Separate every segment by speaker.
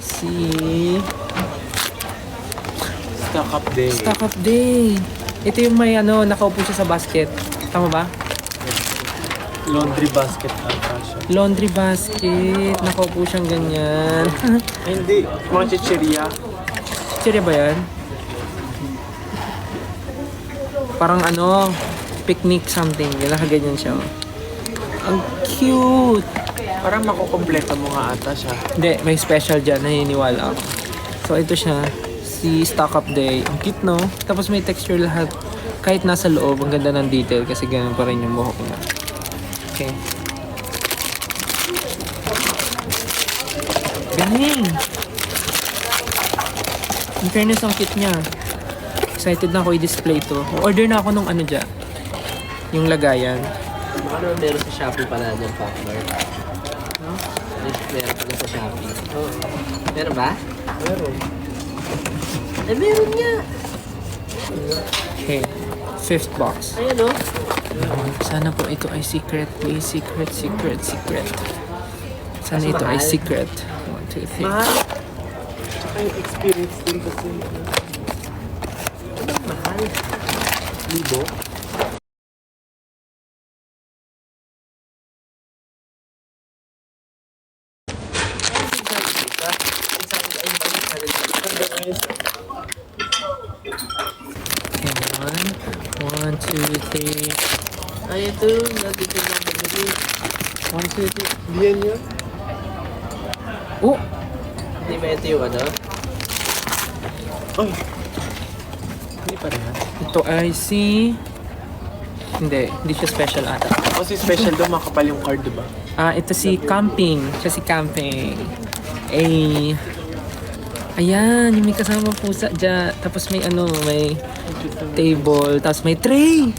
Speaker 1: see.
Speaker 2: Stock up day.
Speaker 1: Stock up day. Ito yung may ano, nakaupo siya sa basket. Tama ba?
Speaker 2: Laundry basket ata siya.
Speaker 1: Laundry basket. Nakaupo siyang ganyan.
Speaker 2: Ay, hindi. Mga chicheria.
Speaker 1: Chicheria ba yan? Parang ano, picnic something. Nakaganyan siya. Ang cute!
Speaker 2: Parang makukompleto mo nga ata siya.
Speaker 1: Hindi, may special dyan. Naniniwala ako. So, ito siya. Si Stock Up Day. Ang cute, no? Tapos may texture lahat. Kahit nasa loob, ang ganda ng detail kasi ganun pa rin yung buhok niya. Okay. Galing! In fairness, ang cute niya. Excited na ako i-display to. Order na ako nung ano dyan. Yung lagayan.
Speaker 3: Ano meron sa Shopee pala dyan, Poplar? No? Meron pala sa Shopee. Oo. Meron ba?
Speaker 2: Meron.
Speaker 3: Eh, meron nga.
Speaker 1: Okay. Fifth box.
Speaker 3: Ayan o.
Speaker 1: Sana po ito ay secret, please. Secret, secret, secret. Sana
Speaker 3: Mas
Speaker 1: ito ay secret. One, two, three.
Speaker 2: Mahal. Tsaka yung experience din kasi.
Speaker 3: Mahal.
Speaker 2: Libo.
Speaker 1: 160.
Speaker 2: Bien yun?
Speaker 1: Oh!
Speaker 3: Hindi ba ito yung ano?
Speaker 2: Ay! Hindi pa rin
Speaker 1: Ito ay si... Hindi, hindi siya special ata.
Speaker 2: Oh, Kasi special daw makapal yung card, diba?
Speaker 1: Ah, ito si Camping. Siya si Camping. Ay... Ayan, yung may kasama pusa dyan. Tapos may ano, may table. Tapos may tray!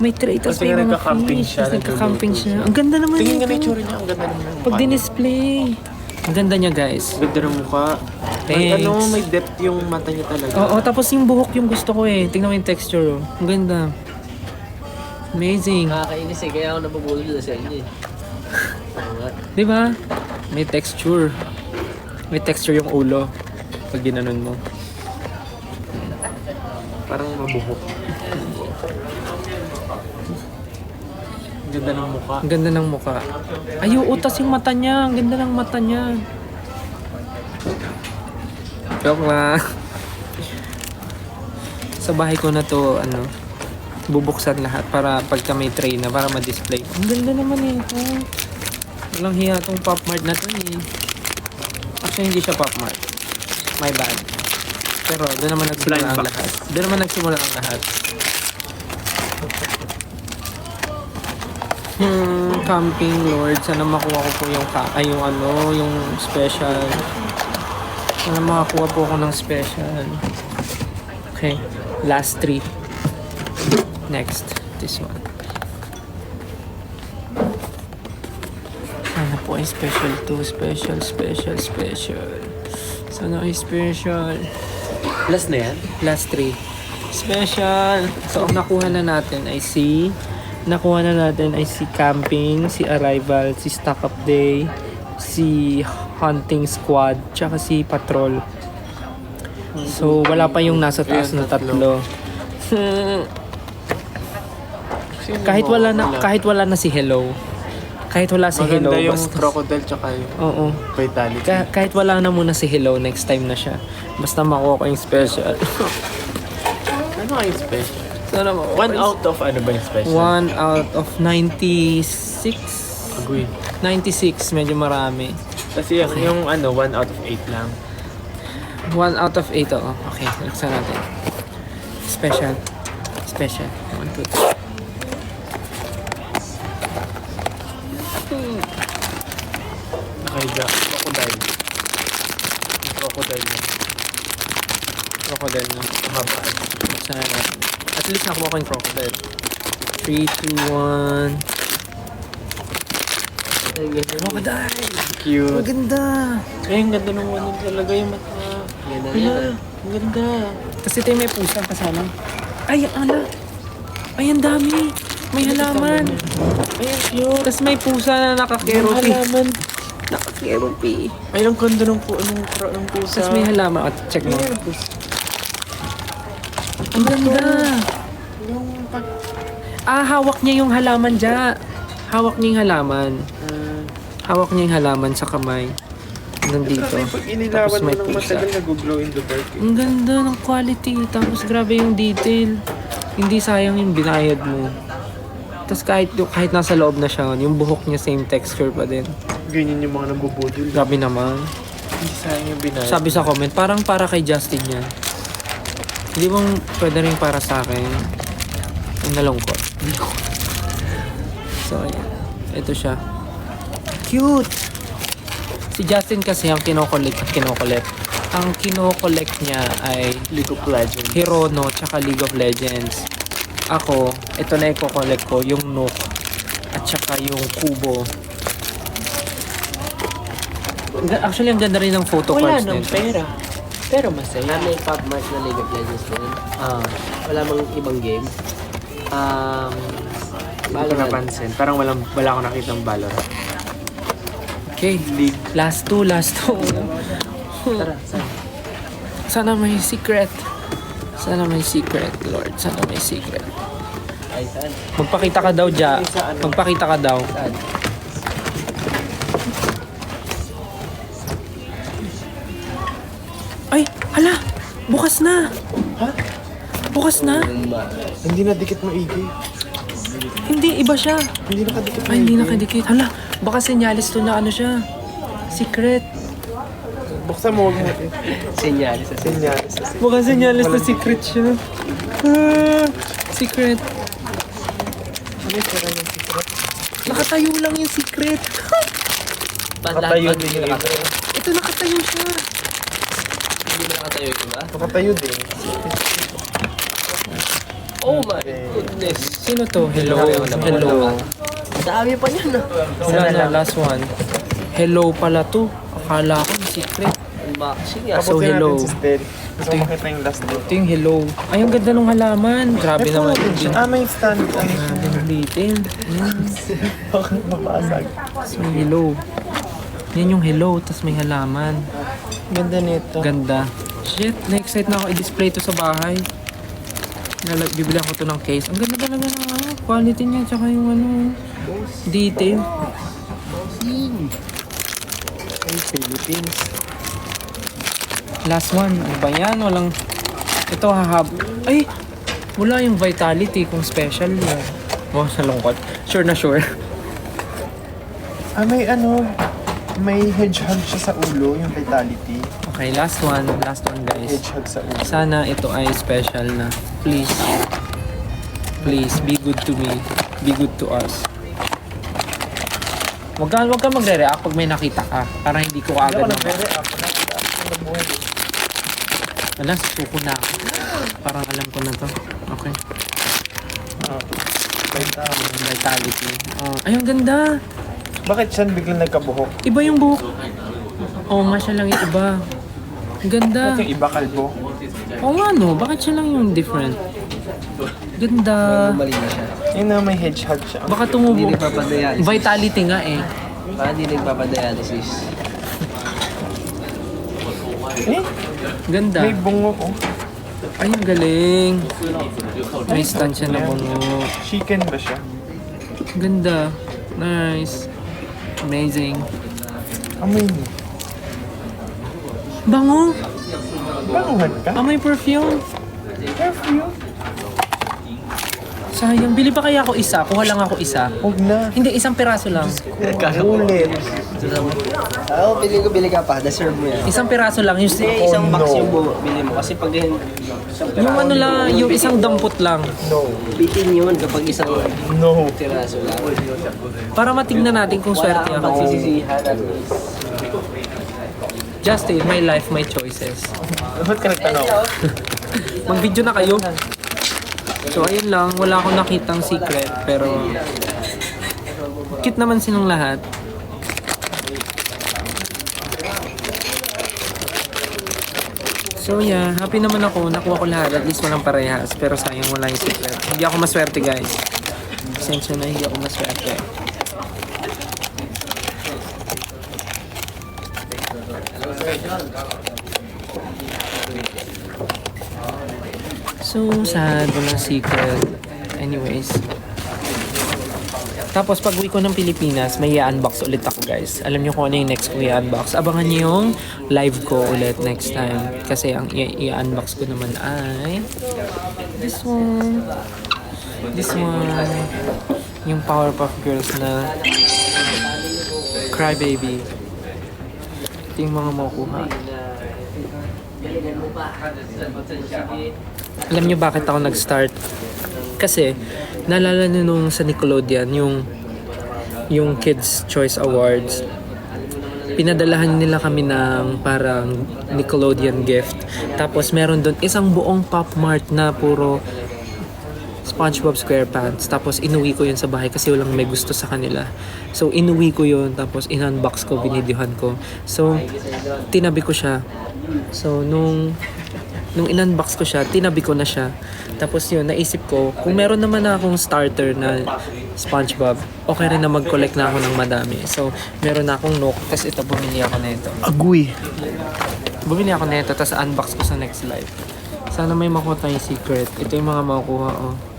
Speaker 1: May tray. Tapos
Speaker 2: Kasi
Speaker 1: may
Speaker 2: nga
Speaker 1: mga
Speaker 2: nagka-camping
Speaker 1: fish.
Speaker 2: siya,
Speaker 1: Tapos nagka-camping siya. Ang ganda naman
Speaker 2: Tingin nga na yung tsura niya. Ang ganda naman.
Speaker 1: Pag dinisplay. Ang ganda niya, guys.
Speaker 2: Ganda ng mukha. May
Speaker 1: Thanks.
Speaker 2: ano, may depth yung mata niya talaga.
Speaker 1: Oo, tapos yung buhok yung gusto ko eh. Tingnan mo yung texture. oh. Ang ganda. Amazing.
Speaker 3: Nakakainis eh. Kaya ako nabubulol na sa inyo eh. Oo nga.
Speaker 1: Di ba? May texture. May texture yung ulo. Pag ginanon mo.
Speaker 2: Parang mabuhok. Ang ganda ng mukha.
Speaker 1: Ang ganda ng mukha. Ay, oo, tas yung mata niya. Ang ganda ng mata niya. Joke lang. Sa bahay ko na to, ano, bubuksan lahat para pagka may tray na, para ma-display. Ang ganda naman eh. Oh. Walang hiya tong Pop Mart na to eh. Actually, hindi siya Pop Mart. My bad. Pero doon naman nagsimula
Speaker 2: Blind
Speaker 1: ang
Speaker 2: box.
Speaker 1: lahat. Doon naman nagsimula ang lahat. Hmm, camping lord. Sana makuha ko po yung ka ay, yung ano, yung special. Sana makakuha po ako ng special. Okay, last three. Next, this one. Sana po ay special to. Special, special, special. Sana ay special.
Speaker 2: Last na yan?
Speaker 1: Last three. Special! So, ang nakuha na natin ay si... Nakuha na natin ay si Camping, si Arrival, si Stock Up Day, si Hunting Squad, tsaka si Patrol. So, wala pa yung nasa taas na tatlo. Kahit wala na kahit wala na si Hello. Kahit wala si Hello,
Speaker 2: Maganda yung
Speaker 1: basta
Speaker 2: crocodile tsaka yung
Speaker 1: Oo.
Speaker 2: vitality.
Speaker 1: Ka- kahit wala na muna si Hello, next time na siya. Basta makuha ko yung special.
Speaker 2: ano yung special?
Speaker 1: Sana makuha
Speaker 2: One out of ano ba yung special?
Speaker 1: One out of 96.
Speaker 2: Agree.
Speaker 1: 96, medyo marami.
Speaker 2: Kasi yung, yung ano, one out of eight lang.
Speaker 1: One out of 8, oo. Okay, laksan natin. Special. Special. One, two, three.
Speaker 2: Nakahiga. Crocodile. Crocodile.
Speaker 1: Crocodile na.
Speaker 2: Mahabaan.
Speaker 1: Laksan na natin. At least nakuha ko yung crocodile. 3, 2, 1.
Speaker 3: Ay, ganyan.
Speaker 1: Crocodile!
Speaker 2: Cute.
Speaker 1: Maganda!
Speaker 2: Ay, ang ganda ng ano talaga yung mata. Hala,
Speaker 3: yan.
Speaker 2: ang ganda.
Speaker 1: Kasi tayo may pusa kasama. Ay, ala! Ay, ang dami! May halaman!
Speaker 2: Ay, ang cute.
Speaker 1: Tapos may pusa na
Speaker 2: Yung
Speaker 1: nakakerosene.
Speaker 2: halaman.
Speaker 1: Naka-therapy.
Speaker 2: Ay, ang ganda ng, pu ng, ng pusa.
Speaker 1: Tapos may halaman. At check mo.
Speaker 2: Ay, ang
Speaker 1: ganda.
Speaker 2: Yung pag...
Speaker 1: Ah, hawak niya yung halaman dyan. Hawak niya yung halaman.
Speaker 2: Uh,
Speaker 1: Hawak niya yung halaman sa kamay. Nandito.
Speaker 2: Grabe, pag
Speaker 1: Tapos
Speaker 2: inilawan mo
Speaker 1: may
Speaker 2: ng matagal, nag-glow in the dark. eh.
Speaker 1: Ang ganda ng quality. Tapos grabe yung detail. Hindi sayang yung binayad mo. Tapos kahit, kahit nasa loob na siya, yung buhok niya same texture pa din.
Speaker 2: Ganyan yung mga nabubudol.
Speaker 1: Grabe naman.
Speaker 2: Hindi sayang yung binayad.
Speaker 1: Sabi sa comment, parang para kay Justin yan. Hindi bang pwede rin para sa akin? Ang nalungkot. so, ayan. Ito siya. Cute! Si Justin kasi ang kinokollect at kinokollect. Ang kinokollect niya ay
Speaker 2: League of Legends.
Speaker 1: Hirono tsaka League of Legends. Ako, ito na i-collect ko, yung Nook at saka yung Kubo. Actually, ang ganda rin ng photo cards nito.
Speaker 2: pera. Pero masaya.
Speaker 3: Ah, may Pop Mart na League of Legends din.
Speaker 1: Ah,
Speaker 3: Wala mang ibang game.
Speaker 1: um,
Speaker 2: Hindi ko napansin. Parang walang, wala akong nakitang Valorant.
Speaker 1: okay.
Speaker 2: League.
Speaker 1: Last two, last two.
Speaker 3: Tara, saan?
Speaker 1: Sana may secret. Sana may secret, Lord. Sana may secret.
Speaker 3: Ay, saan?
Speaker 1: Magpakita ka daw, Ja. Magpakita ka daw.
Speaker 3: Saan?
Speaker 1: Bukas na!
Speaker 2: Ha?
Speaker 1: Bukas na?
Speaker 2: Hindi na dikit mo, Iggy.
Speaker 1: Hindi, iba siya.
Speaker 2: Hindi nakadikit mo,
Speaker 1: Ay, hindi nakadikit. Hala, baka senyalis to na ano siya. Secret.
Speaker 2: Buksan mo, huwag mo.
Speaker 3: Senyales sa
Speaker 2: Senyales.
Speaker 1: Baka senyalis na secret siya. Ah, secret.
Speaker 2: Ano yung sira yung secret?
Speaker 1: Nakatayo lang yung secret.
Speaker 2: Nakatayo din yung.
Speaker 1: Ito nakatayo siya.
Speaker 3: Yung iba?
Speaker 2: Nakatayo din.
Speaker 3: Oh my
Speaker 2: Okay.
Speaker 3: goodness!
Speaker 1: Sino to? Hello.
Speaker 3: Hello. Dami pa niyan ah.
Speaker 1: Wala na, last one. Hello pala to. Akala ko secret.
Speaker 3: Unboxing ah.
Speaker 1: So, hello.
Speaker 2: Gusto
Speaker 1: yung-
Speaker 2: makita yung last note.
Speaker 1: Ito yung hello. Ay, ang ganda ng halaman. Grabe
Speaker 2: Ito
Speaker 1: naman.
Speaker 2: Ah, may stand.
Speaker 1: Grabe ng detail.
Speaker 2: Bakit?
Speaker 1: Tapos may hello. Yan yung hello, tapos may halaman.
Speaker 2: Ganda nito.
Speaker 1: Ganda. Shit, na-excite na ako i-display to sa bahay. Nalag, bibilang ko to ng case. Ang ganda talaga ng ano, quality niya, tsaka yung ano, detail.
Speaker 2: Ay, Philippines.
Speaker 1: Last one, ano ba yan? Walang, ito hahab. Ay, wala yung vitality kung special yan. Oh, sa lungkot. Sure na sure.
Speaker 2: Ah, may ano, may hedgehog siya sa ulo, yung vitality.
Speaker 1: Okay, last one. Last one, guys. Sana ito ay special na. Please. Please, be good to me. Be good to us. Huwag ka, huwag ka magre-react pag may nakita ka. Para hindi ko
Speaker 2: Hindi
Speaker 1: agad
Speaker 2: ako nagre-react. Nakita ako.
Speaker 1: Wala, suko na ako. Parang alam ko na to. Okay.
Speaker 2: Ah, vitality.
Speaker 1: Vitality. Oh, ay, ang ganda.
Speaker 2: Bakit siya biglang nagkabuhok?
Speaker 1: Iba yung buhok. Oo nga, siya lang yung iba. Ganda.
Speaker 2: Bakit yung iba kalbo?
Speaker 1: Oo nga no, bakit siya lang yung different? Ganda.
Speaker 3: Mali na siya.
Speaker 2: Yun na may hedgehog siya.
Speaker 3: Hindi
Speaker 1: Baka tumubo.
Speaker 3: nagpapadialysis.
Speaker 1: Vitality nga eh.
Speaker 3: Baka hindi nagpapadialysis.
Speaker 2: Eh,
Speaker 1: Ganda.
Speaker 2: may bungo oh.
Speaker 1: Ay, ang galing. May stand siya na bungo.
Speaker 2: Chicken ba siya?
Speaker 1: Ganda. Nice. Amazing.
Speaker 2: Amoy mo.
Speaker 1: Bango!
Speaker 2: Banguhan ka?
Speaker 1: Amoy perfume.
Speaker 2: Perfume?
Speaker 1: Sayang. Bili pa kaya ako isa? Kuha lang ako isa.
Speaker 2: Huwag na.
Speaker 1: Hindi, isang piraso lang.
Speaker 2: Ulit.
Speaker 3: Oo, bili ko, bili ka pa. Deserve mo yan.
Speaker 1: Isang piraso lang. Yung,
Speaker 3: Hindi, isang
Speaker 2: Oh,
Speaker 3: box
Speaker 2: no.
Speaker 3: yung bu- bili mo. Kasi pag yun, isang
Speaker 1: yung ano lang, yung isang dampot lang.
Speaker 2: No.
Speaker 3: bitin yun kapag isang
Speaker 2: No.
Speaker 3: tiraso lang.
Speaker 1: Para matignan natin kung
Speaker 3: Wala
Speaker 1: swerte
Speaker 3: kang
Speaker 1: ako.
Speaker 3: pagsisisihan at least.
Speaker 1: Justin, my life, my choices.
Speaker 2: Ba't ka nagtanong?
Speaker 1: Mag-video na kayo. So, ayun lang. Wala akong nakitang secret. Pero, cute naman silang lahat. So, yeah. Happy naman ako. Nakuha ko lahat. At least walang parehas. Pero sayang wala yung secret. Hindi ako maswerte, guys. Pasensya na, hindi ako maswerte. So sad, walang secret. Anyways. Tapos pag uwi ko ng Pilipinas, may i-unbox ulit ako guys. Alam niyo kung ano yung next ko i-unbox. Abangan niyo yung live ko ulit next time. Kasi ang i-unbox ko naman ay this one. This one. Yung Powerpuff Girls na Crybaby. Ito yung mga makukuha. Alam niyo bakit ako nag-start? Kasi, naalala niyo nung sa Nickelodeon, yung yung Kids Choice Awards, pinadalahan nila kami ng parang Nickelodeon gift. Tapos meron doon isang buong Pop Mart na puro SpongeBob SquarePants. Tapos inuwi ko yun sa bahay kasi walang may gusto sa kanila. So inuwi ko yun, tapos in-unbox ko, binidyohan ko. So tinabi ko siya. So nung nung in-unbox ko siya, tinabi ko na siya. Tapos yun, naisip ko, kung meron naman na akong starter na SpongeBob, okay rin na mag-collect na ako ng madami. So, meron na akong Nook, tapos ito, bumili ako nito.
Speaker 2: Agoy.
Speaker 1: Bumili ako nito, tapos unbox ko sa next live. Sana may makuha tayong secret. Ito yung mga makukuha, oh.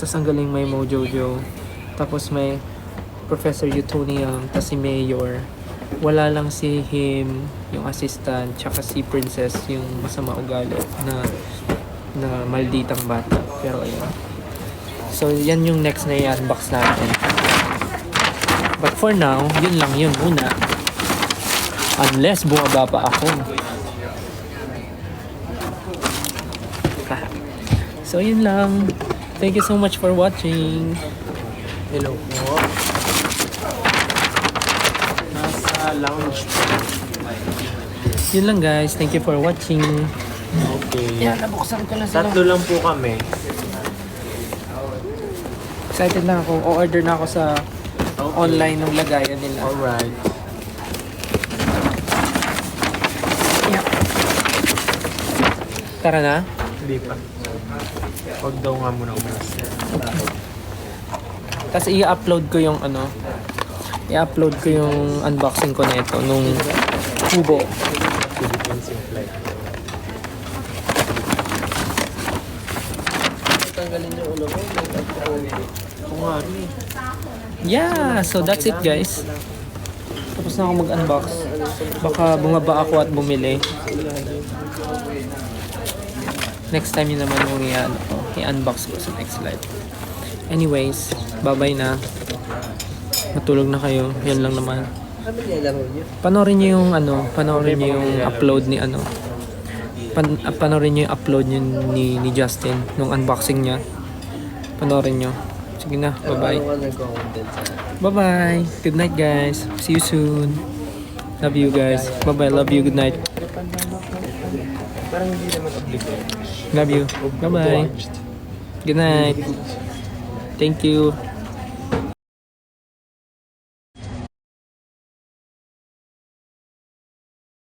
Speaker 1: Tapos ang galing may Mojojo. Tapos may Professor Utonium, tapos si Mayor. Wala lang si him, yung assistant, tsaka si Princess, yung masama ugali na na malditang bata. Pero ayun. So, yan yung next na i-unbox natin. But for now, yun lang yun muna. Unless bumaba pa ako. so, yun lang. Thank you so much for watching.
Speaker 2: Hello po. Nasa lounge.
Speaker 1: Yun lang guys. Thank you for watching.
Speaker 2: Okay.
Speaker 1: Yan, nabuksan ko na sila.
Speaker 2: Tatlo lang po kami.
Speaker 1: Excited na ako. O-order na ako sa online ng lagayan nila.
Speaker 2: Alright.
Speaker 1: Yeah. Tara na.
Speaker 2: Hindi pa. Huwag daw nga muna umalas.
Speaker 1: Tapos i-upload ko yung ano. I-upload ko yung unboxing ko nito nung kubo.
Speaker 2: Philippines yung flight.
Speaker 3: Tanggalin yung ulo
Speaker 2: rin eh.
Speaker 1: Yeah, so that's it guys. Tapos na ako mag-unbox. Baka bumaba ako at bumili. Next time yun naman yung i-ano ko, i-unbox ko sa next live. Anyways, bye-bye na. Matulog na kayo. Yan lang naman.
Speaker 3: Nilalaro niyo.
Speaker 1: Yung ano, panoorin niyo yung upload ni ano. Pan, ah, panoorin niyo yung upload niyo ni, ni Justin nung unboxing niya. Panoorin niyo. Sige na, bye-bye. Bye-bye. Good night, guys. See you soon. Love you, guys. Bye-bye. Love you. Good night. Love you. Bye-bye. Good night. Thank you.